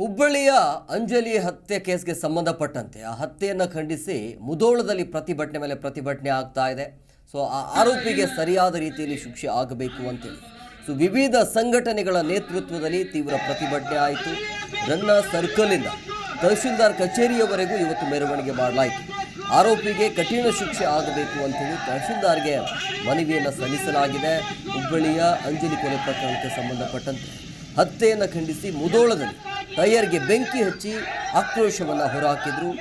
ಹುಬ್ಬಳ್ಳಿಯ ಅಂಜಲಿ ಹತ್ಯೆ ಕೇಸ್ಗೆ ಸಂಬಂಧಪಟ್ಟಂತೆ ಆ ಹತ್ಯೆಯನ್ನು ಖಂಡಿಸಿ ಮುದೋಳದಲ್ಲಿ ಪ್ರತಿಭಟನೆ ಮೇಲೆ ಪ್ರತಿಭಟನೆ ಆಗ್ತಾ ಇದೆ. ಸೊ ಆ ಆರೋಪಿಗೆ ಸರಿಯಾದ ರೀತಿಯಲ್ಲಿ ಶಿಕ್ಷೆ ಆಗಬೇಕು ಅಂತೇಳಿ. ಸೊ ವಿವಿಧ ಸಂಘಟನೆಗಳ ನೇತೃತ್ವದಲ್ಲಿ ತೀವ್ರ ಪ್ರತಿಭಟನೆ ಆಯಿತು. ರನ್ನ ಸರ್ಕಲಿಂದ ತಹಶೀಲ್ದಾರ್ ಕಚೇರಿಯವರೆಗೂ ಇವತ್ತು ಮೆರವಣಿಗೆ ಮಾಡಲಾಯಿತು. ಆರೋಪಿಗೆ ಕಠಿಣ ಶಿಕ್ಷೆ ಆಗಬೇಕು ಅಂತೇಳಿ ತಹಶೀಲ್ದಾರ್ಗೆ ಮನವಿಯನ್ನು ಸಲ್ಲಿಸಲಾಗಿದೆ. ಹುಬ್ಬಳ್ಳಿಯ ಅಂಜಲಿ ಕೊಲೆ ಪ್ರಕರಣಕ್ಕೆ ಸಂಬಂಧಪಟ್ಟಂತೆ ಹತ್ಯೆಯನ್ನು ಖಂಡಿಸಿ ಮುಧೋಳದಲ್ಲಿ ಟೈರ್ಗೆ ಬೆಂಕಿ ಹಚ್ಚಿ ಆಕ್ರೋಶವನ್ನು ಹೊರಹಾಕಿದ್ರು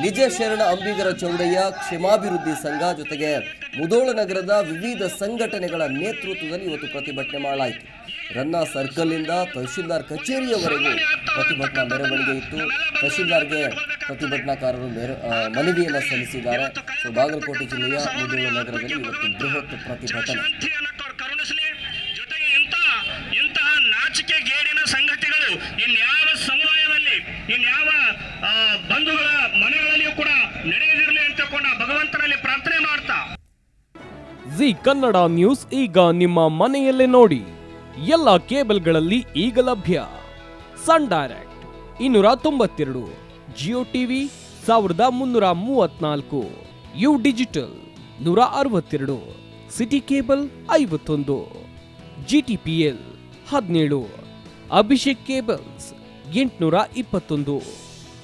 ನಿಜ ಶರಣ ಅಂಬಿಗರ ಚೌಡಯ್ಯ ಕ್ಷೇಮಾಭಿವೃದ್ಧಿ ಸಂಘ ಜೊತೆಗೆ ಮುದೋಳ ನಗರದ ವಿವಿಧ ಸಂಘಟನೆಗಳ ನೇತೃತ್ವದಲ್ಲಿ ಇವತ್ತು ಪ್ರತಿಭಟನೆ ಮಾಡಲಾಯಿತು. ರನ್ನ ಸರ್ಕಲ್ನಿಂದ ತಹಶೀಲ್ದಾರ್ ಕಚೇರಿಯವರೆಗೂ ಪ್ರತಿಭಟನಾ ಮೆರವಣಿಗೆ ಇತ್ತು. ತಹಶೀಲ್ದಾರ್ಗೆ ಪ್ರತಿಭಟನಾಕಾರರು ಮೆರ ಮನವಿಯನ್ನು ಸಲ್ಲಿಸಿದ್ದಾರೆ. ಸೊ, ಬಾಗಲಕೋಟೆ ಜಿಲ್ಲೆಯ ಮುದೋಳ ನಗರದಲ್ಲಿ ಇವತ್ತು ಬೃಹತ್ ಪ್ರತಿಭಟನೆ. ಬಂಧುಗಳ ಮನೆಗಳಲ್ಲಿಯೂ ಕೂಡ ನಡೆಯದಿರಲಿ ಅಂತ ಭಗವಂತನಲ್ಲಿ ಪ್ರಾರ್ಥನೆ ಮಾಡ್ತಾ. ಜಿ ಕನ್ನಡ ನ್ಯೂಸ್ ಈಗ ನಿಮ್ಮ ಮನೆಯಲ್ಲೇ ನೋಡಿ. ಎಲ್ಲ ಕೇಬಲ್ಗಳಲ್ಲಿ ಈಗ ಲಭ್ಯ. ಸನ್ ಡೈರೆಕ್ಟ್ ಇನ್ನೂರ ತೊಂಬತ್ತೆರಡು, ಜಿಯೋ ಟಿವಿ ಸಾವಿರದ ಮುನ್ನೂರ ಮೂವತ್ನಾಲ್ಕು, ಯು ಡಿಜಿಟಲ್ ನೂರ ಅರವತ್ತೆರಡು, ಸಿಟಿ ಕೇಬಲ್ ಐವತ್ತೊಂದು ಜಿ ಟಿ ಪಿ ಎಲ್ ಹದಿನೇಳು, ಅಭಿಷೇಕ್ ಕೇಬಲ್ಸ್ ಎಂಟುನೂರ ಇಪ್ಪತ್ತೊಂದು.